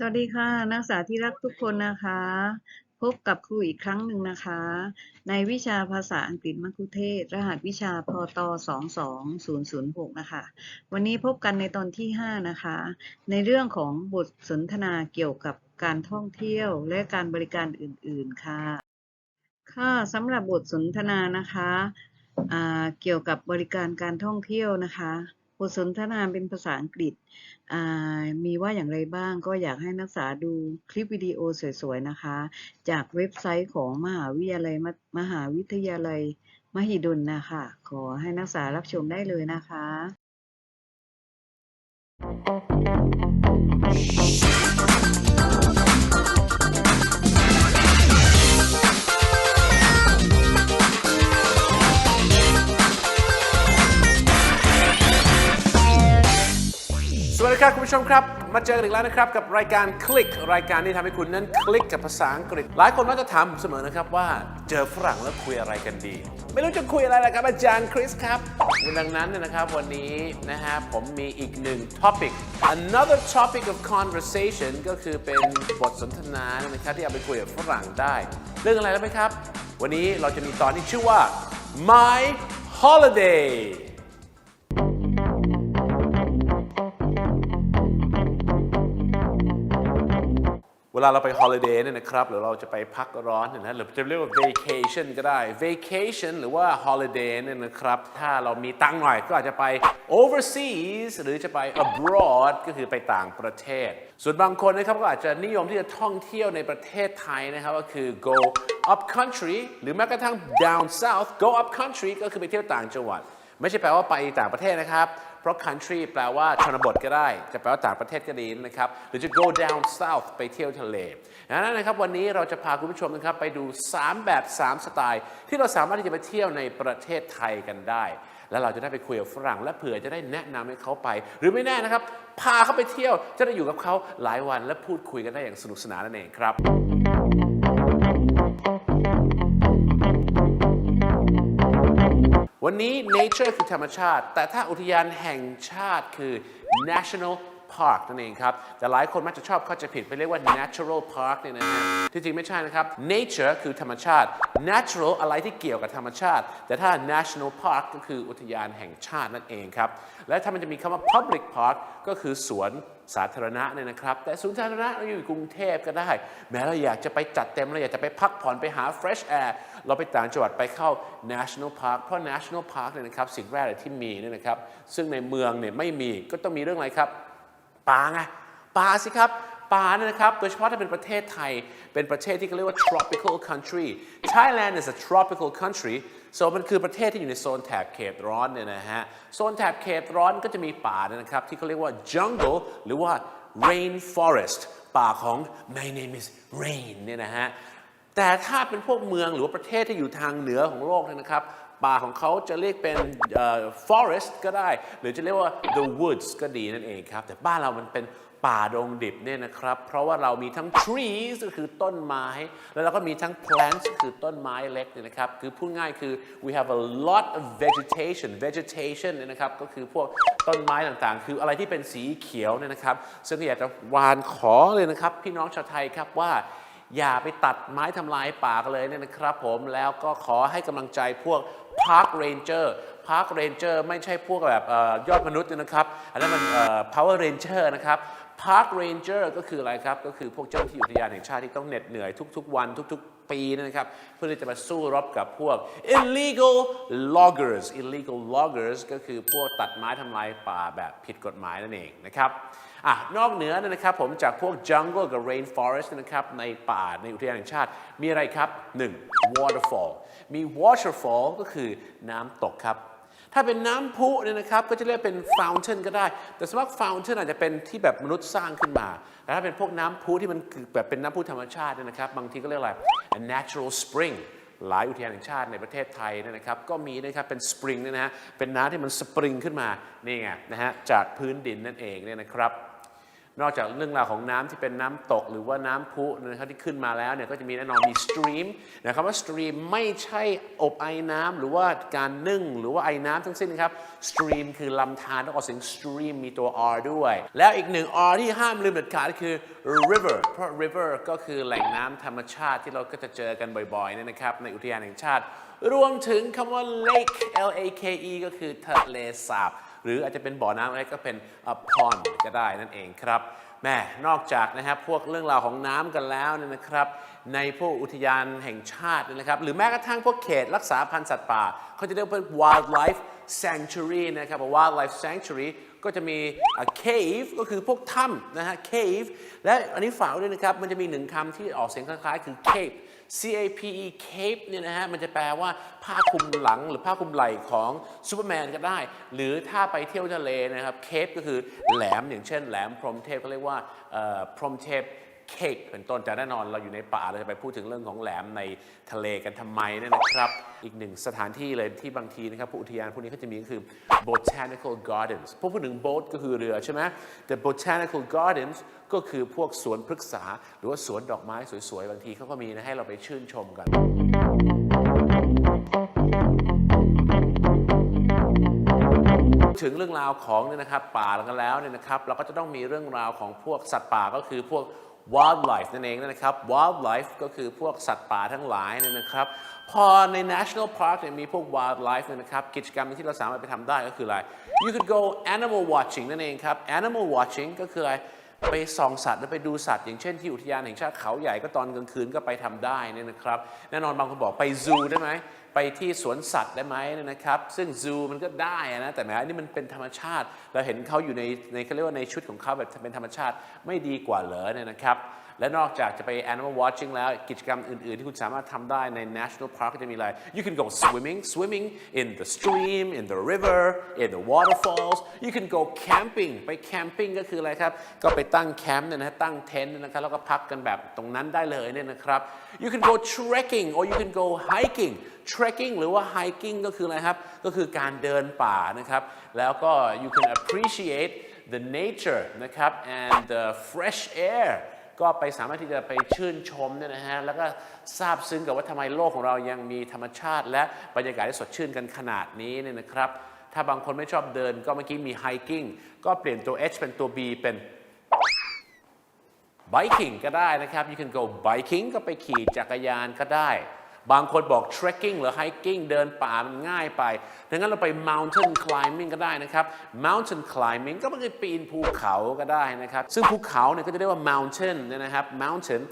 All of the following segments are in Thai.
สวัสดีค่ะ นักศึกษาที่รักทุกคนนะคะ พบกับครูอีกครั้งหนึ่งนะคะ ในวิชาภาษาอังกฤษมัคคุเทศ รหัสวิชาพต22006 นะคะ วันนี้พบกันในตอนที่ 5 นะคะ ในเรื่องของบทสนทนาเกี่ยวกับการท่องเที่ยวและการบริการอื่น ๆ ค่ะ ค่ะสำหรับบทสนทนานะคะเกี่ยวกับบริการการท่องเที่ยวนะคะ บทสนทนาเป็นภาษาอังกฤษ มีว่าอย่างไรบ้างก็อยากให้นักศึกษาดูคลิปวิดีโอสวยๆนะคะ จากเว็บไซต์ของมหาวิทยาลัยมมหาวิทยาลัยมหิดลนะคะ ขอให้นักศึกษารับชมได้เลยนะคะ ดีครับคุณผู้ชมครับ มาเจอกันอีกแล้วนะครับกับรายการคลิกรายการที่ทำให้คุณนั้นคลิกกับภาษาอังกฤษ หลายคนมักจะถามผมเสมอนะครับว่าเจอฝรั่งแล้วคุยอะไรกันดี ไม่รู้จะคุยอะไรนะครับอาจารย์คริสครับดังนั้นเนยนะครับวันนี้นะฮะผมมีอีกหนึ่ง topic another topic of conversation ก็คือเป็นบทสนทนานะครับที่เอาไปคุยกับฝรั่งได้ เรื่องอะไรรู้วไหมครับ วันนี้เราจะมีตอนที่ชื่อว่า my holiday วลาเราไป holiday เนี่ยนะครับหรือเราจะไปพักร้อนเนี่ยนะหรือจะเรียกว่า vacation ก็ได้ vacation หรือว่า holiday เนี่ยนะครับถ้าเรามีตังหน่อยก็อาจจะไป overseas หรือจะไป abroad ก็คือไปต่างประเทศ ส่วนบางคนนะครับก็อาจจะนิยมที่จะท่องเที่ยวในประเทศไทยนะครับก็คือ go up country หรือแม้กระทั่ง down south go up country ก็คือไปเที่ยวต่างจังหวัด ไม่ใช่แปลว่าไปต่างประเทศนะครับ เพราะ country แปลว่าชนบทก็ได้ จะแปลว่าต่างประเทศก็ดีนะครับ หรือจะ go down south ไปเที่ยวทะเลดังนั้นนะครับวันนี้เราจะพาคุณผู้ชมนะครับไปดู 3 แบบ 3 สไตล์ ที่เราสามารถที่จะไปเที่ยวในประเทศไทยกันได้ แล้วเราจะได้ไปคุยกับฝรั่ง และเผื่อจะได้แนะนำให้เขาไป หรือไม่แน่นะครับ พาเขาไปเที่ยวจะได้อยู่กับเขาหลายวันและพูดคุยกันได้อย่างสนุกสนานนั่นเองครับ วันนี้ nature คือธรรมชาติ แต่ถ้าอุทยานแห่งชาติคือ national park นั่นเองครับ แต่หลายคนมักจะชอบเข้าใจผิดไปเรียกว่า natural park เนี่ยนะฮะที่จริงไม่ใช่นะครับ nature คือธรรมชาติ natural อะไรที่เกี่ยวกับธรรมชาติ แต่ถ้า national park ก็คืออุทยานแห่งชาตินั่นเองครับ และถ้ามันจะมีคำว่า public park ก็คือสวนสาธารณะเนี่ยนะครับ แต่สวนสาธารณะเราอยู่กรุงเทพก็ได้ แม้เราอยากจะไปจัดเต็มเราอยากจะไปพักผ่อนไปหา fresh air เราไปต่างจังหวัดไปเข้า national park เพราะ national park เนี่ยนะครับสิ่งแรกเลยที่มีเนี่ยนะครับ ซึ่งในเมืองเนี่ยไม่มีก็ต้องมีเรื่องอะไรครับ ป่าไงป่าสิครับป่าเนี่ยนะครับ โดยเฉพาะถ้าเป็นประเทศไทย เป็นประเทศที่เขาเรียกว่า tropical country Thailand is a tropical country so มันคือประเทศที่อยู่ในโซนแถบเขตร้อนเนี่ยนะฮะ โซนแถบเขตร้อนก็จะมีป่าเนี่ยนะครับ ที่เขาเรียกว่า jungle หรือว่า rainforest ป่าของ my name is rain เนี่ยนะฮะ แต่ถ้าเป็นพวกเมืองหรือว่าประเทศที่อยู่ทางเหนือของโลกนะครับ ป่าของเขาจะเรียกเป็น forest ก็ได้ หรือจะเรียกว่า the woods ก็ดีนั่นเองครับ แต่บ้านเรามันเป็นป่าดงดิบเนี่ยนะครับ เพราะว่าเรามีทั้ง trees ก็คือต้นไม้ แล้วเราก็มีทั้ง plants ก็คือต้นไม้เล็กเนี่ยนะครับ คือพูดง่ายคือ we have a lot of vegetation vegetation เนี่ยนะครับ ก็คือพวกต้นไม้ต่างๆ คืออะไรที่เป็นสีเขียวเนี่ยนะครับ ซึ่งอยากจะวานขอเลยนะครับ พี่น้องชาวไทยครับว่าอย่าไปตัดไม้ทำลายป่ากันเลยเนี่ยนะครับผม แล้วก็ขอให้กำลังใจพวก Park Ranger Park Ranger ไม่ใช่พวกแบบอยอดมนุษย์เนี่ยนะครับ อันนั้นมันเอ่อ Power Ranger นะครับ Park Ranger ก็คืออะไรครับ ก็คือพวกเจ้าหน้าที่อุทยานแห่งชาติที่ต้องเหน็ดเหนื่อยทุก ๆ วันทุก ๆปีนะครับเพื่อที่จะมาสู้รบกับพวก illegal loggers illegal loggers ก็คือพวกตัดไม้ทำลายป่าแบบผิดกฎหมายนั่นเองนะครับ อะนอกเหนือเนยนะครับผมจากพวก jungle กับ rainforest นะครับในป่าในอุทยานแห่งชาติ มีอะไรครับ 1. waterfall มี waterfall ก็คือน้ำตกครับ ถ้าเป็นน้ำพุเนี่ยนะครับก็จะเรียกเป็น fountain ก็ได้ แต่สมมติ fountain อาจจะเป็นที่แบบมนุษย์สร้างขึ้นมา แต่ถ้าเป็นพวกน้ำพุที่มันแบบเป็นน้ำพุธรรมชาติเนี่ยนะครับ บางทีก็เรียกอะไร a natural spring หลายอุทยานแห่งชาติในประเทศไทยนะครับ ก็มีนะครับเป็นสปริงนะฮะเป็นน้ำที่มันสปริงขึ้นมานี่ไงนะฮะจากพื้นดินนั่นเองเนี่ยนะครับ นอกจากเรื่องราวของน้ำที่เป็นน้ำตกหรือว่าน้ำพุนะครับที่ขึ้นมาแล้วเนี่ยก็จะมีแน่นอนมี stream นะครับว่า stream ไม่ใช่อบไอน้ำหรือว่าการนึ่งหรือว่าไอน้ำทั้งสิ้นครับ stream คือลำธารต้องออกเสียง stream มีตัว r ด้วย แล้วอีกหนึ่ง r ที่ห้ามลืมเด็ดขาดคือ river เพราะ river ก็คือแหล่งน้ำธรรมชาติที่เราก็จะเจอกันบ่อยๆเนี่ยนะครับในอุทยานแห่งชาติ รวมถึงคำว่า lake L A K E ก็คือทะเลสาบ หรืออาจจะเป็นบ่อน้ำอะไรก็เป็น a pond ก็ได้นั่นเองครับแม่นอกจากนะครับพวกเรื่องราวของน้ำกันแล้วเนี่ยนะครับ ในพวกอุทยานแห่งชาตินะครับ หรือแม้กระทั่งพวกเขตรักษาพันธุ์สัตว์ป่า เขาจะเรียกเป็น wildlife sanctuary นะครับ wildlife sanctuary ก็จะมี cave ก็คือพวกถ้ำนะฮะ cave และอันนี้ฝากด้วยนะครับ มันจะมีหนึ่งคำที่ออกเสียงคล้ายๆ คือ cave cape C A P E เนี่ยนะฮะมันจะแปลว่าผ้าคลุมหลังหรือผ้าคลุมไหล่ของซูเปอร์แมนก็ได้ หรือถ้าไปเที่ยวทะเลนะครับ cape ก็คือแหลมอย่างเช่นแหลมพรหมเทพก็เรียกว่าพรหมเทพ เคปเป็นต้นแต่แน่นอนเราอยู่ในป่าเราจะไปพูดถึงเรื่องของแหลมในทะเลกันทำไมเนี่ยนะครับ อีกหนึ่งสถานที่เลยที่บางทีนะครับพวกอุทยานพวกนี้เขาจะมีก็คือ botanical gardens พวกพูดถึง boat ก็คือเรือใช่ไหมแต่ botanical gardens ก็คือพวกสวนพฤกษา หรือว่าสวนดอกไม้สวยๆ บางทีเขาก็มีนะให้เราไปชื่นชมกันถึงเรื่องราวของเนี่ยนะครับป่ากันแล้วเนี่ยนะครับเราก็จะต้องมีเรื่องราวของพวกสัตว์ป่าก็คือพวก wildlife นั่นเองนะครับ wildlife ก็คือพวกสัตว์ป่าทั้งหลายเนี่ยนะครับ พอใน national park เนี่ยมีพวก wildlife เนี่ยนะครับ กิจกรรมที่เราสามารถไปทำได้ก็คืออะไร you could go animal watching นั่นเองครับ animal watching ก็คืออะไร ไปส่องสัตว์แล้วไปดูสัตว์ อย่างเช่นที่อุทยานแห่งชาติเขาใหญ่ก็ตอนกลางคืนก็ไปทำได้นี่นะครับแน่นอนบางคนบอกไปซูได้ไหมไปที่สวนสัตว์ได้ไหมนี่นะครับ ซึ่งซูมันก็ได้นะแต่แหมอันนี้มันเป็นธรรมชาติ เราเห็นเขาอยู่ในในเขาเรียกว่าในชุดของเขาแบบเป็นธรรมชาติไม่ดีกว่าเหรอเนี่ยนะครับ และนอกจากจะไป animal watching แล้วกิจกรรมอื่น ๆ ที่คุณสามารถทำได้ใน national park จะมีอะไร you can go swimming swimming in the stream in the river in the waterfalls you can go camping ไป camping ก็คืออะไรครับ ก็ไปตั้งแคมป์เนี่ยนะตั้งเต็นท์นะครับแล้วก็พักกันแบบตรงนั้นได้เลยเนี่ยนะครับ you can go trekking or you can go hiking trekking หรือว่า hiking ก็คืออะไรครับ ก็คือการเดินป่านะครับ แล้วก็ you can appreciate the nature นะครับ and the fresh air ก็ไปสามารถที่จะไปชื่นชมเนี่ยนะฮะแล้วก็ซาบซึ้งกับว่าทำไมโลกของเรายังมีธรรมชาติ และบรรยากาศที่สดชื่นกันขนาดนี้เนี่ยนะครับ ถ้าบางคนไม่ชอบเดินก็เมื่อกี้มีไฮกิ้งก็เปลี่ยนตัว h เป็นตัว b เป็น biking ก็ได้นะครับ you can go biking ก็ไปขี่จักรยานก็ได้ บางคนบอก trekking หรือ hiking เดินป่ามันง่ายไป ดังนั้นเราไป mountain climbing ก็ได้นะครับ mountain climbing ก็ไม่ใช่ปีนภูเขาก็ได้นะครับ ซึ่งภูเขาเนี่ยก็จะเรียกว่า mountain เนี่ยนะครับ mountain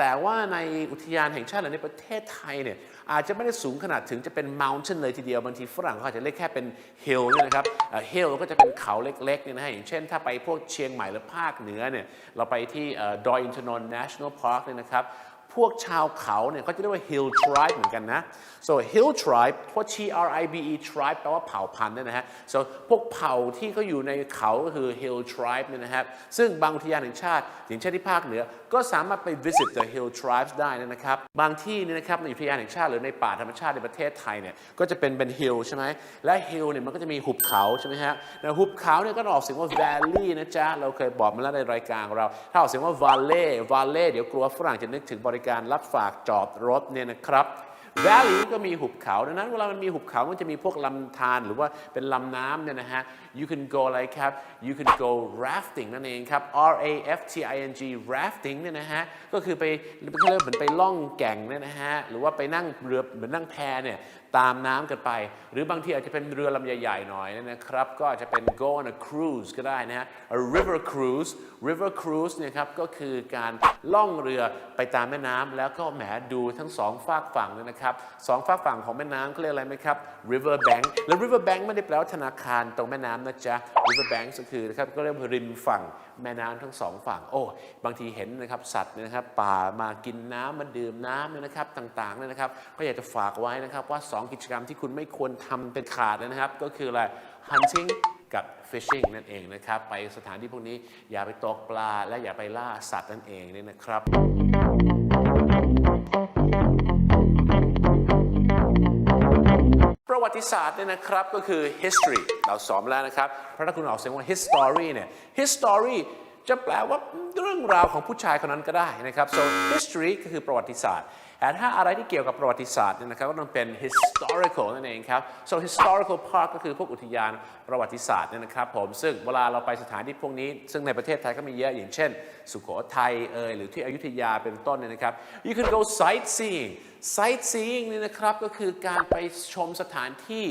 แต่ว่าในอุทยานแห่งชาติหรือในประเทศไทยเนี่ยอาจจะไม่ได้สูงขนาดถึงจะเป็น mountain เลยทีเดียว บางทีฝรั่งเขาอาจจะเรียกแค่เป็น hill เนี่ยนะครับเอ่อ hill ก็จะเป็นเขาเล็กๆเนี่ยนะฮะอย่างเช่น ถ้าไปพวกเชียงใหม่หรือภาคเหนือเนี่ยเราไปที่ดอยอินทนนท์ national park เนี่ยนะครับ พวกชาวเขาเนี่ยเขาจะเรียกว่า hill tribe เหมือนกันนะ so hill tribe พราะ T R I B E tribe แปลว่าเผ่าพันธุ์เนี่ยนะฮะ so พวกเผ่าที่เขาอยู่ในเขาก็คือ hill tribe เนี่ยนะครับ ซึ่งบางอุทยานแห่งชาติ อย่างเช่นที่ภาคเหนือ ก็สามารถไป visit the hill tribes ได้นะครับ บางที่เนี่ยนะครับในอุทยานแห่งชาติหรือในป่าธรรมชาติในประเทศไทยเนี่ย ก็จะเป็นเป็น hill ใช่ไหม และ hill เนี่ยมันก็จะมีหุบเขาใช่ไหมฮะแต่หุบเขาเนี่ยก็ออกเสียงว่า valley นะจ๊ะ เราเคยบอกมาแล้วในรายการของเรา ถ้าออกเสียงว่า valley valley เดี๋ยวกลัวฝรั่งจะนึกถึงบริการรับฝากจอดรถเนี่ยนะครับ Valley ก็มีหุบเขาดังนั้นเวลามันมีหุบเขา มันจะมีพวกลำธารหรือว่าเป็นลำน้ำเนี่ยนะฮะ you can go อะไรครับ you can go rafting นั่นเองครับ R A F T I N G rafting เนี่ยนะฮะ ก็คือไปเขาเรียกเหมือนไปล่องแก่งเนี่ยนะฮะ หรือว่าไปนั่งเรือเหมือนนั่งแพเนี่ยตามน้ำกันไป หรือบางทีอาจจะเป็นเรือลำใหญ่ๆหน่อยนะครับ ก็อาจจะเป็น go on a cruise ก็ได้นะฮะ a river cruise river cruise เนี่ยครับก็คือการล่องเรือไปตามแม่น้ำแล้วก็แหมดูทั้งสองฝากฝั่งเลยนะครับสองฝากฝั่งของแม่น้ำเขาเรียกอะไรไหมครับ river bank และ river bank ไม่ได้แปลว่าธนาคารตรงแม่น้ำนะจ๊ะ river bank ก็คือนะครับก็เรียกว่าริมฝั่งแม่น้ำทั้งสองฝั่งโอ้บางทีเห็นนะครับสัตว์เนี่ยนะครับป่ามากินน้ำมาดื่มน้ำเนี่ยนะครับต่างๆเนี่ยนะครับ ก็อยากจะฝากไว้นะครับว่า2 กิจกรรมที่คุณไม่ควรทำเป็นขาดเลยนะครับ ก็คืออะไร hunting กับ fishing นั่นเองนะครับ ไปสถานที่พวกนี้อย่าไปตกปลา และอย่าไปล่าสัตว์นั่นเองเนี่ยนะครับ ประวัติศาสตร์เนี่ยนะครับก็คือ history เราสอนแล้วนะครับ เพราะถ้าคุณออกเสียงว่า history เนี่ย history จะแปลว่าเรื่องราวของผู้ชายคนนั้นก็ได้นะครับ so history ก็คือประวัติศาสตร์ แต่ถ้าอะไรที่เกี่ยวกับประวัติศาสตร์เนี่ยนะครับก็ต้องเป็น historical นั่นเองครับ so historical park ก็คือพวกอุทยานประวัติศาสตร์เนี่ยนะครับผมซึ่งเวลาเราไปสถานที่พวกนี้ ซึ่งในประเทศไทยก็มีเยอะอย่างเช่น สุโขทัยเอยหรือที่อยุธยาเป็นต้นเนี่ยนะครับ you can go sightseeing sightseeing นี่นะครับก็คือการไปชมสถานที่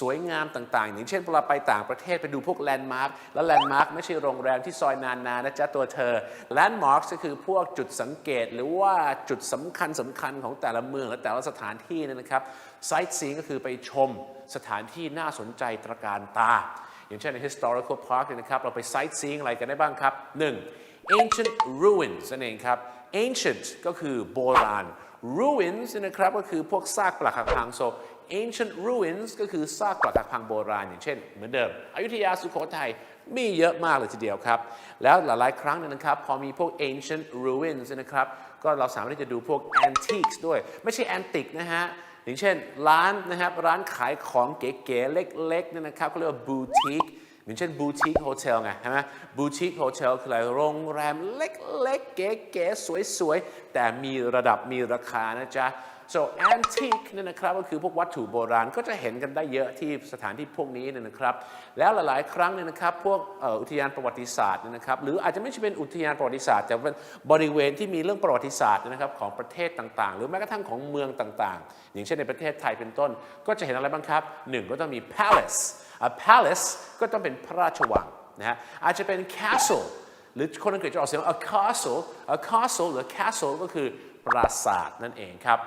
สวยงามต่างๆ อย่างเช่นเวลาไปต่างประเทศไปดูพวกแลนด์มาร์คแล้วแลนด์มาร์คไม่ใช่โรงแรมที่ซอยนานานะจ๊ะตัวเธอแลนด์มาร์คก็คือพวกจุดสังเกตหรือว่าจุดสำคัญสำคัญของแต่ละเมืองและแต่ละสถานที่นะครับ sightseeing ก็คือไปชมสถานที่น่าสนใจตระการตา อย่างเช่นใน historical park เนี่ยนะครับเราไป sightseeing อะไรกันได้บ้างครับ 1. ancient ruins นั่นเองครับ ancient ก็คือโบราณ ruins เนี่ยนะครับก็คือพวกซากปรักหักพัง so ancient ruins ก็คือซากปรักหักพังโบราณ อย่างเช่น เหมือนเดิมอยุธยาสุโขทัย มีเยอะมากเลยทีเดียวครับ แล้วหลายๆ ครั้งนะครับ พอมีพวก ancient ruins เนี่ยนะครับ ก็เราสามารถที่จะดูพวก antiques ด้วย ไม่ใช่ antique นะฮะอย่างเช่น ร้านนะครับร้านขายของเก๋ๆเล็กๆเนี่ยนะครับเขาเรียกว่าบูติกอย่างเช่นบูติกโฮเทลไงใช่ไหมบูติกโฮเทลคืออะไรโรงแรมเล็กๆเก๋ๆสวยๆ แต่มีระดับมีราคานะจ๊ะ so antique เนี่ยนะครับก็คือพวกวัตถุโบราณก็จะเห็นกันได้เยอะที่สถานที่พวกนี้เนี่ยนะครับ แล้วหลายๆ ครั้งเนี่ยนะครับพวกอุทยานประวัติศาสตร์เนี่ยนะครับหรืออาจจะไม่ใช่เป็นอุทยานประวัติศาสตร์ แต่เป็นบริเวณที่มีเรื่องประวัติศาสตร์นะครับของประเทศต่างๆ หรือแม้กระทั่งของเมืองต่างๆ อย่างเช่นในประเทศไทยเป็นต้น ก็จะเห็นอะไรบ้างครับหนึ่งก็ต้องมี palace a palace ก็ต้องเป็นพระราชวังนะฮะอาจจะเป็น castle หรือคนอังกฤษจะออกเสียงว่า a castle a castle หรือ castle ก็คือปราสาทนั่นเองครับ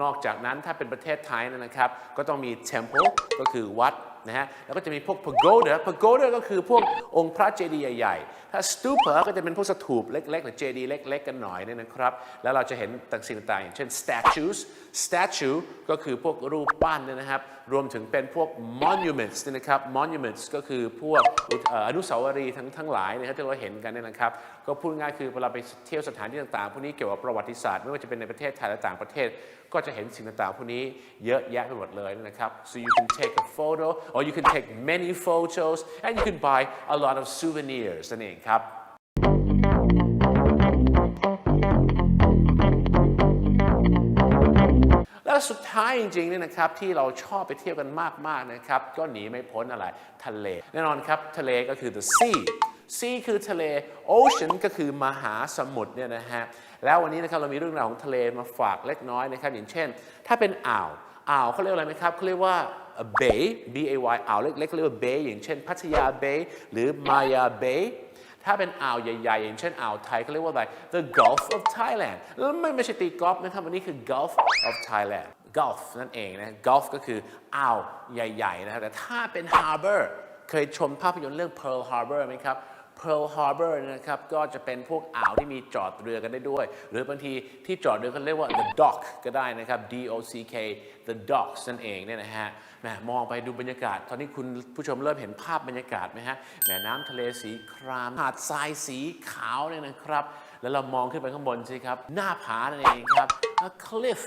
นอกจากนั้นถ้าเป็นประเทศไทยเนยนะครับ ก็ต้องมี temple ก็คือวัดนะฮะแล้วก็จะมีพวก pagoda pagoda ก็คือพวกองค์พระเจดีย์ใหญ่ๆ ถ้า stupa ก็จะเป็นพวกสถูปเล็กๆ หรือเจดีย์เล็ก ๆ กันหน่อยเนี่ยนะครับ แล้วเราจะเห็นต่างสิ่งต่างอย่างเช่น statues statue ก็คือพวกรูปปั้นเนี่ยนะครับ รวมถึงเป็นพวก monuments นี่นะครับ monuments ก็คือพวกเอ่ออนุสาวรีย์ทั้งทั้งหลายนะครับที่เราเห็นกันเนี่ยนะครับ ก็พูดง่ายคือเวลาไปเที่ยวสถานที่ต่างๆพวกนี้เกี่ยวกับประวัติศาสตร์ ไม่ว่าจะเป็นในประเทศไทยและต่างประเทศ ก็จะเห็นสิ่งต่างๆพวกนี้เยอะแยะไปหมดเลยนะครับ so you can take a photo or you can take many photos and you can buy a lot of souvenirs นั่นเองครับ แล้วสุดท้ายจริงๆเนี่ยนะครับที่เราชอบไปเที่ยวกันมากๆนะครับ ก็หนีไม่พ้นอะไรทะเล แน่นอนครับทะเลก็คือ the sea sea คือทะเล ocean ก็คือมหาสมุทรเนี่ยนะฮะแล้ววันนี้นะครับเรามีเรื่องราวของทะเลมาฝากเล็กน้อยนะครับ อย่างเช่น ถ้าเป็นอ่าวอ่าวเขาเรียกอะไรไหมครับเขาเรียกว่า bay b a y อ่าวเล็กๆเขาเรียกว่า bay อย่างเช่น พัทยา bay หรือ Maya Bay ถ้าเป็นอ่าวใหญ่ๆ อย่างเช่นอ่าวไทยเขาเรียกว่าอะไร the Gulf of Thailand แล้วไม่ไม่ใช่ตีกอล์ฟนะครับวันนี้คือ Gulf of Thailand Gulf นั่นเองนะ Gulf ก็คืออ่าวใหญ่ๆนะครับแต่ถ้าเป็น Harbor เคยชมภาพยนตร์เรื่อง Pearl Harbor ไหมครับ Pearl Harbor นะครับก็จะเป็นพวกอ่าวที่มีจอดเรือกันได้ด้วย หรือบางทีที่จอดเรือกันเรียกว่า the dock ก็ได้นะครับ D O C K the docks นั่นเองเนี่ยนะฮะแหมมองไปดูบรรยากาศ ตอนนี้คุณผู้ชมเริ่มเห็นภาพบรรยากาศไหมฮะแหมน้ำทะเลสีครามหาดทรายสีขาวเนี่ยนะครับ แล้วเรามองขึ้นไปข้างบนสิครับ หน้าผานั่นเองครับ a cliff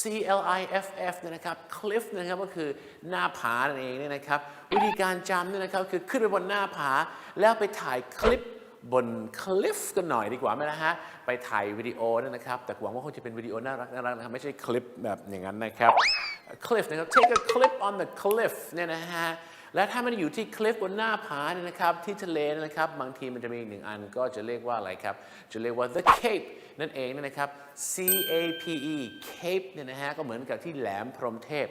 C L I F F เนี่ยนะครับ cliff นะครับก็คือหน้าผานั่นเองเนี่ยนะครับ วิธีการจำเนี่ยนะครับคือขึ้นไปบนหน้าผา แล้วไปถ่ายคลิปบนคลิฟกันหน่อยดีกว่าไหมนะฮะ ไปถ่ายวิดีโอนั่นนะครับ แต่หวังว่าคงจะเป็นวิดีโอน่ารักน่ารักนะครับ ไม่ใช่คลิปแบบอย่างนั้นนะครับ cliff นะครับ take a clip on the cliff เนี่ยนะฮะ และถ้ามันอยู่ที่คลิฟบนหน้าผาเนี่ยนะครับที่ทะเลนะครับ บางทีมันจะมีอีกหนึ่งอันก็จะเรียกว่าอะไรครับ จะเรียกว่า the cape นั่นเองนะครับ C A P E cape เนี่ยนะฮะก็เหมือนกับที่แหลมพรหมเทพ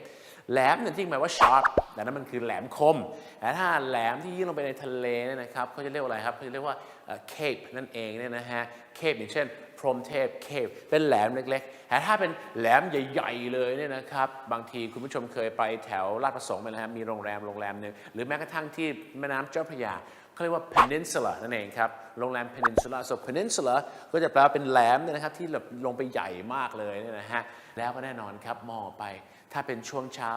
แหลมเนี่ยที่หมายว่า sharp แต่นั้นมันคือแหลมคมแต่ถ้าแหลมที่ยื่นลงไปในทะเลเนี่ยนะครับเขาจะเรียกว่าอะไรครับเขาจะเรียกว่า cape นั่นเองเนี่ยนะฮะ cape อย่างเช่น พรมเทพ cape เป็นแหลมเล็กๆ แต่ถ้าเป็นแหลมใหญ่ ๆ เลยเนี่ยนะครับ บางทีคุณผู้ชมเคยไปแถวลาดประสงค์ไปแล้วฮะมีโรงแรมโรงแรมหนึ่งหรือแม้กระทั่งที่แม่น้ำเจ้าพระยาเขาเรียกว่า peninsula นั่นเองครับ โรงแรม peninsula so peninsula ก็จะแปลว่าเป็นแหลมเนี่ยนะครับที่แบบลงไปใหญ่มากเลยเนี่ยนะฮะ แล้วก็แน่นอนครับมองไป ถ้าเป็นช่วงเช้า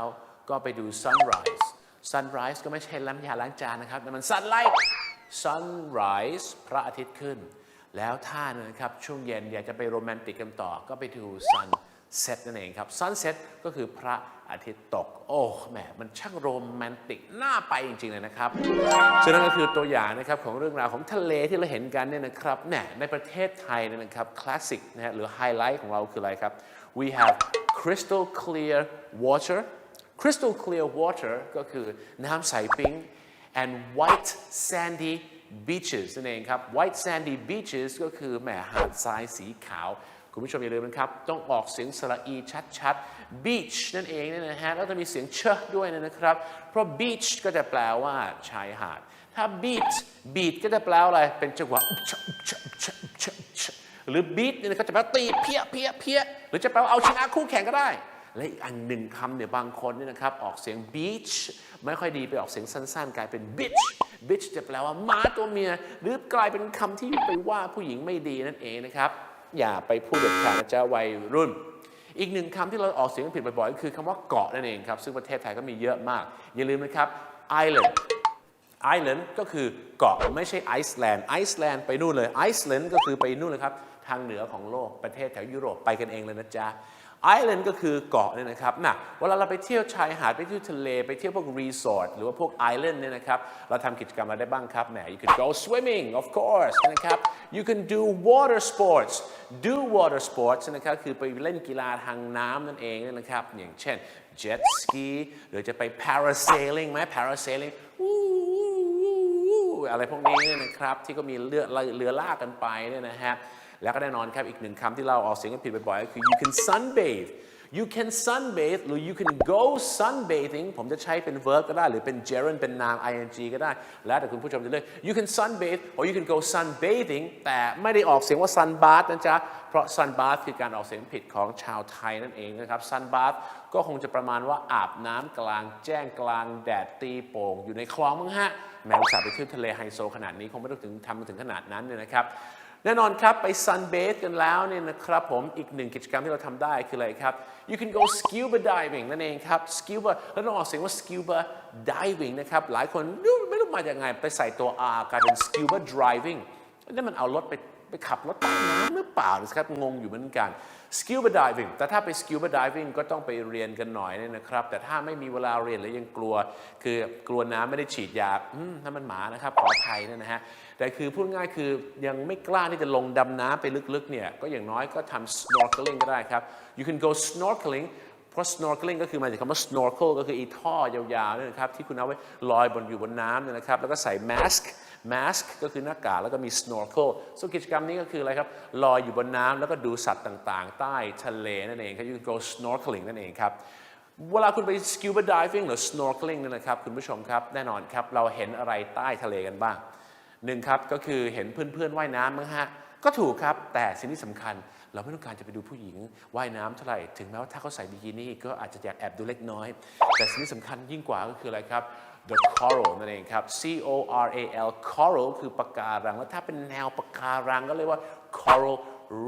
ก็ไปดู sunrise sunrise ก็ไม่ใช่ล้ำยาล้างจานนะครับแต่มัน sunlight sunrise พระอาทิตย์ขึ้น แล้วถ้านะครับช่วงเย็นอยากจะไปโรแมนติกกันต่อ ก็ไปดู sun sunset นั่นเองครับ sunset ก็คือพระอาทิตย์ตก โอ้แหมมันช่างโรแมนติกน่าไปจริง ๆ เลยนะครับซึ่งนั่นก็คือตัวอย่างนะครับของเรื่องราวของทะเลที่เราเห็นกันเนี่ยนะครับแหมในประเทศไทยเนี่ยนะครับคลาสสิกนะฮะหรือไฮไลท์ของเราคืออะไรครับ we have crystal clear water crystal clear water ก็คือน้ำใสปิง and white sandy beaches นั่นเองครับ white sandy beaches ก็คือแหมหาดทรายสีขาว คุณผู้ชมอย่าลืมนะครับ ต้องออกเสียงสระอีชัดๆ beach นั่นเองเนี่ยนะฮะ แล้วจะมีเสียงเชอะด้วยนะครับ เพราะ beach ก็จะแปลว่าชายหาด ถ้า beat beat ก็จะแปลว่าอะไร เป็นจังหวะอุ๊บชะอุ๊บชะอุ๊บชะอุ๊บชะหรือ beat เนี่ยก็จะแปลตีเพี้ยเพี้ยเพี้ยหรือจะแปลว่าเอาชนะคู่แข่งก็ได้และอีกอันหนึ่งคำเนี่ยบางคนเนี่ยนะครับออกเสียง beach ไม่ค่อยดีไปออกเสียงสั้นๆ กลายเป็น bitch bitch จะแปลว่าม้าตัวเมีย หรือกลายเป็นคำที่ไปว่าผู้หญิงไม่ดีนั่นเองนะครับ อย่าไปพูดเด็ดขาดนะจ๊ะวัยรุ่น อีกหนึ่งคำที่เราออกเสียงผิดบ่อยๆ ก็คือคำว่าเกาะนั่นเองครับ ซึ่งประเทศไทยก็มีเยอะมาก อย่าลืมนะครับ island island ก็คือเกาะไม่ใช่ไอซ์แลนด์ไอซ์แลนด์ไปนู่นเลยไอซ์แลนด์ก็คือไปนู่นเลยครับ ทางเหนือของโลกประเทศแถวยุโรปไปกันเองเลยนะจ๊ะ ไอแลนด์ก็คือเกาะเนี่ยนะครับน่ะเวลาเราไปเที่ยวชายหาดไปเที่ยวทะเลไปเที่ยวพวกรีสอร์ทหรือว่าพวกไอแลนด์เนี่ยนะครับ เราทำกิจกรรมอะไรได้บ้างครับแหม you can go swimming of course นะครับ you can do water sports do water sports นะครับคือไปเล่นกีฬาทางน้ำนั่นเองนะครับ อย่างเช่น jet ski หรือจะไป parasailing ไหม parasailing อะไรพวกนี้เนี่ยนะครับ ที่ก็มีเรือเรือลากกันไปเนี่ยนะฮะ แล้วก็แน่นอนครับอีกหนึ่งคำที่เราออกเสียงกันผิดบ่อยๆก็คือ you can sunbathe you can sunbathe หรือ you can go sunbathing ผมจะใช้เป็น verb ก็ได้ หรือเป็น gerund เป็นนาม ing ก็ได้ แล้วแต่คุณผู้ชมจะเลือก you can sunbathe or you can go sunbathing แต่ไม่ได้ออกเสียงว่า sunbath นะจ๊ะ เพราะ sunbath คือการออกเสียงผิดของชาวไทยนั่นเองนะครับ sunbath ก็คงจะประมาณว่าอาบน้ำกลางแจ้งกลางแดดตีโป่งอยู่ในคลองมั้งฮะแม้อุตส่าไปเที่ยวทะเลไฮโซขนาดนี้คงไม่ต้องถึงทำถึงขนาดนั้นเนี่ยนะครับ แน่นอนครับ ไปซันเบสกันแล้วเนี่ยนะครับผมอีกหนึ่งกิจกรรมที่เราทำได้คืออะไรครับ you can go scuba diving นั่นเองครับ scuba แล้วต้องออกเสียงว่า scuba diving นะครับ หลายคนไม่รู้มาจากไง ไปใส่ตัว R กลายเป็น scuba driving นั่นมันเอารถไปไปขับรถใต้น้ำหรือเปล่านะครับ งงอยู่เหมือนกัน scuba diving แต่ถ้าไป scuba diving ก็ต้องไปเรียนกันหน่อยเนี่ยนะครับ แต่ถ้าไม่มีเวลาเรียนแล้วยังกลัว คือกลัวน้ำไม่ได้ฉีดยาอืมนั่นมันหมานะครับขออภัยนะฮะ แต่คือพูดง่ายคือยังไม่กล้าที่จะลงดำน้ำไปลึกๆเนี่ย ก็อย่างน้อยก็ทำ snorkeling ก็ได้ครับ you can go snorkeling เพราะ snorkeling ก็คือมาจากคำว่า snorkel ก็คืออีท่อยาวๆเนี่ยนะครับที่คุณเอาไว้ลอยบนอยู่บนน้ำเนี่ยนะครับแล้วก็ใส่ mask mask ก็คือหน้ากากแล้วก็มี snorkel ส่วนกิจกรรมนี้ก็คืออะไรครับ ลอยอยู่บนน้ำแล้วก็ดูสัตว์ต่างๆ ใต้ทะเลนั่นเองครับ you can go snorkeling นั่นเองครับเวลาคุณไป scuba diving หรือ snorkeling นี่ยนะครับ คุณผู้ชมครับ แน่นอนครับ เราเห็นอะไรใต้ทะเลกันบ้างหนึ่งครับ ก็คือเห็นเพื่อนๆว่ายน้ำมั้งฮะ ก็ถูกครับ แต่สิ่งที่สำคัญ เราไม่ต้องการจะไปดูผู้หญิงว่ายน้ำเท่าไหร่ ถึงแม้ว่าถ้าเขาใส่บิกินี่ก็อาจจะอยากแอบดูเล็กน้อย แต่สิ่งที่สำคัญยิ่งกว่าก็คืออะไรครับ the coral นั่นเองครับ C O R A L coral คือปะการัง แล้วถ้าเป็นแนวปะการังก็เรียกว่า coral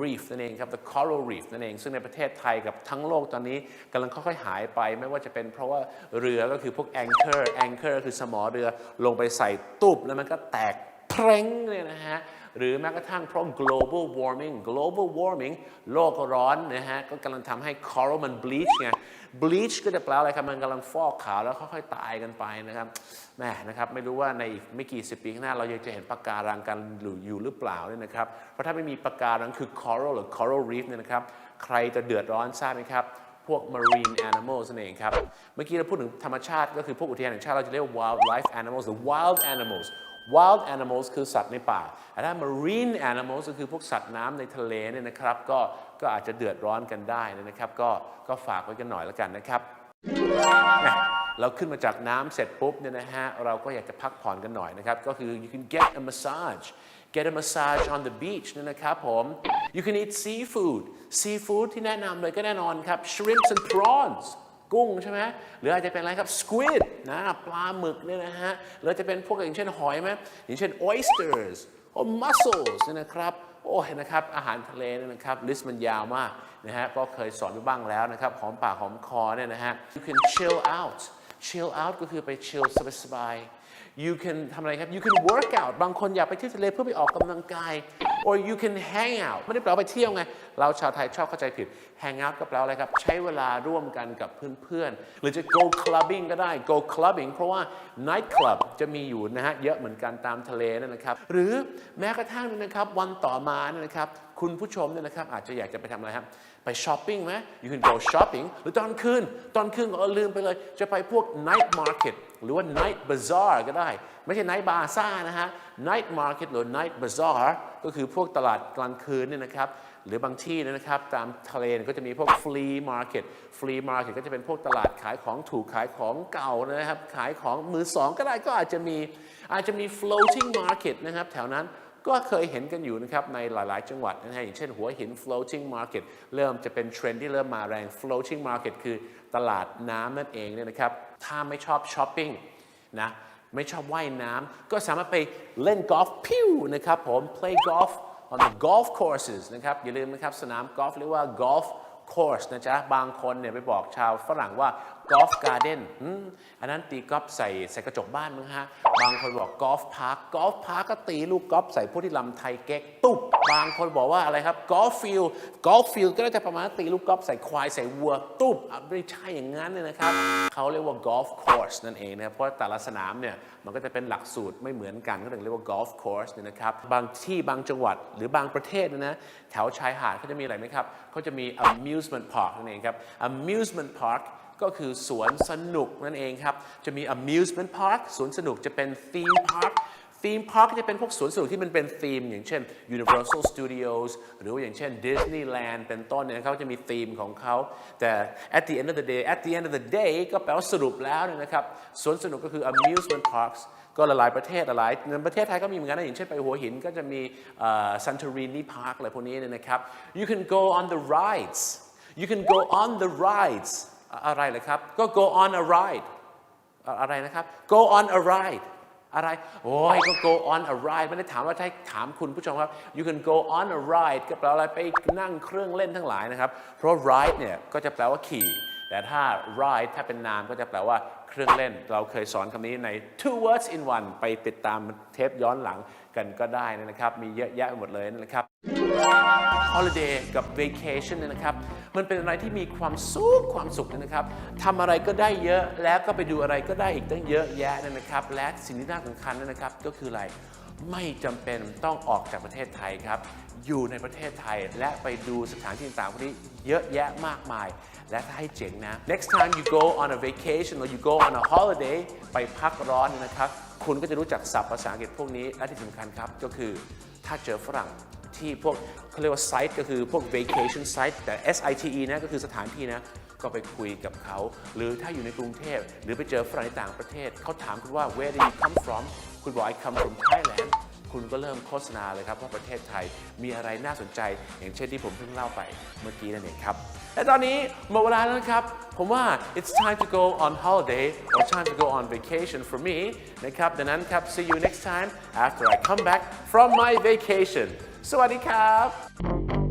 reef นั่นเองครับ the coral reef นั่นเอง ซึ่งในประเทศไทยกับทั้งโลกตอนนี้กำลังค่อยๆ หายไป ไม่ว่าจะเป็นเพราะว่าเรือก็คือพวก anchor anchor คือสมอเรือลงไปใส่ตุบแล้วมันก็แตกเพร้งเลยนะฮะ หรือแม้กระทั่งเพราะ global warming global warming โลกร้อนนะฮะก็กำลังทำให้ coral มัน bleach ไง bleach ก็จะแปลอะไรครับ มันกำลังฟอกขาวแล้วค่อยๆตายกันไปนะครับแหมนะครับไม่รู้ว่าในอีกไม่กี่สิบปีข้างหน้าเรายังจะเห็นปะการังกันอยู่หรือเปล่าเนี่ยนะครับ เพราะถ้าไม่มีปะการังคือ coral หรือ coral reef เนี่ยนะครับใครจะเดือดร้อนทราบไหมครับพวก marine animals นั่นเองครับ เมื่อกี้เราพูดถึงธรรมชาติก็คือพวกอุทยานแห่งชาติเราจะเรียกว่า wildlife animals หรือ wild animals wild animals คือสัตว์ในป่าแต่ถ้า marine animals ก็คือพวกสัตว์น้ำในทะเลเนี่ยนะครับ ก็ก็อาจจะเดือดร้อนกันได้นะครับ ก็ก็ฝากไว้กันหน่อยแล้วกันนะครับเราขึ้นมาจากน้ำเสร็จปุ๊บเนี่ยนะฮะเราก็อยากจะพักผ่อนกันหน่อยนะครับ ก็คือ you can get a massage get a massage on the beach นี่นะครับผม you can eat seafood seafood ที่แนะนำเลยก็แน่นอนครับ shrimps and prawns กุ้งใช่ไหมหรืออาจจะเป็นอะไรครับ squid นะปลาหมึกเนี่ยนะฮะหรือจะเป็นพวกอย่างเช่นหอยไหมอย่างเช่น oysters or mussels เนี่ยนะครับโอ้เห็นนะครับอาหารทะเลเนี่ยนะครับลิสต์มันยาวมากนะฮะก็เคยสอนไปบ้างแล้วนะครับหอมปากหอมคอเนี่ยนะฮะ you can chill out chill out ก็คือไป chill สบาย you can ทำอะไรครับ you can work out บางคนอยากไปเที่ยวทะเลเพื่อไปออกกำลังกาย or you can hang out ไม่ได้แปลว่าไปเที่ยวไง เราชาวไทยชอบเข้าใจผิด hang out ก็แปลว่าอะไรครับ ใช้เวลาร่วมกันกับเพื่อนๆ หรือจะ go clubbing ก็ได้ go clubbing เพราะว่า night club จะมีอยู่นะฮะ เยอะเหมือนกันตามทะเลนั่นนะครับ หรือแม้กระทั่งนะครับ วันต่อมาเนี่ยนะครับ คุณผู้ชมเนี่ยนะครับ อาจจะอยากจะไปทำอะไรครับ ไปช้อปปิ้งไหม you can go shopping หรือตอนคืน ตอนคืนก็ลืมไปเลย จะไปพวก night market หรือว่า night bazaar ก็ได้ ไม่ใช่ night bazaar นะฮะ night market หรือ night bazaar ก็คือพวกตลาดกลางคืนเนี่ยนะครับ หรือบางที่นะครับ ตามทะเลเนี่ยก็จะมีพวก flea market flea market ก็จะเป็นพวกตลาดขายของถูกขายของเก่านะครับ ขายของมือสองก็ได้ก็อาจจะมีอาจจะมี floating market นะครับ แถวนั้นก็เคยเห็นกันอยู่นะครับในหลาย ๆ จังหวัดนะฮะอย่างเช่นหัวหิน floating market เริ่มจะเป็นเทรนด์ที่เริ่มมาแรง floating market คือตลาดน้ำนั่นเองเนี่ยนะครับ ถ้าไม่ชอบช้อปปิ้งนะไม่ชอบว่ายน้ำก็สามารถไปเล่นกอล์ฟพิวนะครับผม play golf on the golf courses นะครับอย่าลืมนะครับสนามกอล์ฟเรียกว่า golf course นะจ๊ะบางคนเนี่ยไปบอกชาวฝรั่งว่า golf garden อืมอันนั้นตีกอล์ฟใส่ใส่กระจกบ้านมั้งฮะ บางคนบอก golf park golf park ก็ตีลูกกอล์ฟใส่พวกที่ลำไทยเก๊กตุ๊บบางคนบอกว่าอะไรครับ golf field golf field ก็จะประมาณตีลูกกอล์ฟใส่ควายใส่วัวตุ๊บไม่ใช่อย่างนั้นเลยนะครับเขาเรียกว่า golf course นั่นเองนะครับเพราะแต่ละสนามเนี่ยมันก็จะเป็นหลักสูตรไม่เหมือนกันก็ถึงเรียกว่า golf course เนี่ยนะครับบางที่บางจังหวัดหรือบางประเทศนยนะแถวชายหาดเขาจะมีอะไรไหมครับเขาจะมี amusement park นั่นเองครับ amusement park ก็คือสวนสนุกนั่นเองครับ จะมี amusement park สวนสนุกจะเป็น theme park theme park ก็จะเป็นพวกสวนสนุกที่มันเป็นธีม อย่างเช่น Universal Studios หรืออย่างเช่น Disneyland เป็นต้นเนี่ยเขาจะมีธีมของเขา แต่ at the end of the day at the end of the day ก็แปลว่าสรุปแล้วเนี่ยนะครับสวนสนุกก็คือ amusement parks ก็หลายประเทศหลายในประเทศไทยก็มีเหมือนกันนะอย่างเช่นไปหัวหินก็จะมี Santorini Park อะไรพวกนี้เนี่ยนะครับ you can go on the rides you can go on the rides อะไรเลยครับ ก็ go on a ride อะอะไรนะครับ go on a ride อะไร โอ้ยก็ go on a ride ไม่ได้ถามว่าใช่ถามคุณผู้ชมครับ you can go on a ride ก็แปลว่าอะไรไปนั่งเครื่องเล่นทั้งหลายนะครับ เพราะ ride เนี่ยก็จะแปลว่าขี่ แต่ถ้า ride ถ้าเป็นนามก็จะแปลว่าเครื่องเล่น เราเคยสอนคำนี้ใน two words in one ไปติดตามเทปย้อนหลังกันก็ได้นะครับ มีเยอะแยะไปหมดเลยนะครับ holiday กับ vacation เนี่ยนะครับ มันเป็นอะไรที่มีความสุขความสุขนะครับทำอะไรก็ได้เยอะแล้วก็ไปดูอะไรก็ได้อีกตั้งเยอะแยะนะครับ และสิ่งที่น่าสำคัญนะครับก็คืออะไร ไม่จำเป็นต้องออกจากประเทศไทยครับ อยู่ในประเทศไทยและไปดูสถานที่ต่างๆพวกนี้เยอะแยะมากมาย และถ้าให้เจ๋งนะ next time you go on a vacation or you go on a holiday ไปพักร้อนนยนะครับ คุณก็จะรู้จักศัพท์ภาษาอังกฤษพวกนี้ และที่สำคัญครับก็คือถ้าเจอฝรั่งที่พวกเขาเรียกว่า site ก็คือพวก vacation site แต่ S I T E นะก็คือสถานที่นะก็ไปคุยกับเขา หรือถ้าอยู่ในกรุงเทพ หรือไปเจอฝรั่งในต่างประเทศ เขาถามคุณว่า where do you come from คุณบอก I come from Thailand คุณก็เริ่มโฆษณาเลยครับว่าประเทศไทยมีอะไรน่าสนใจ อย่างเช่นที่ผมเพิ่งเล่าไปเมื่อกี้นั่นเองครับ และตอนนี้หมดเวลาแล้วครับ ผมว่า it's time to go on holiday or time to go on vacation for me นะครับดังนั้นครับ see you next time after I come back from my vacation สวัสดีครับ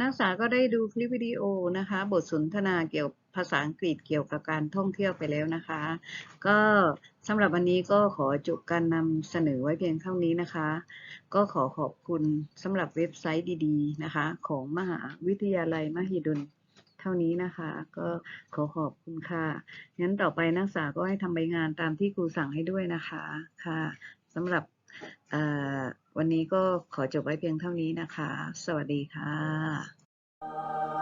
นักศึกษาก็ได้ดูคลิปวิดีโอนะคะ บทสนทนาเกี่ยวภาษาอังกฤษเกี่ยวกับการท่องเที่ยวไปแล้วนะคะ ก็สำหรับวันนี้ก็ขอจบการนำเสนอไว้เพียงเท่านี้นะคะ ก็ขอขอบคุณสำหรับเว็บไซต์ดีๆนะคะ ของมหาวิทยาลัยมหิดลเท่านี้นะคะ ก็ขอขอบคุณค่ะงั้นต่อไปนักศึกษาก็ให้ทำใบงานตามที่ครูสั่งให้ด้วยนะคะค่ะสำหรับ วันนี้ก็ขอจบไว้เพียงเท่านี้นะคะ สวัสดีค่ะ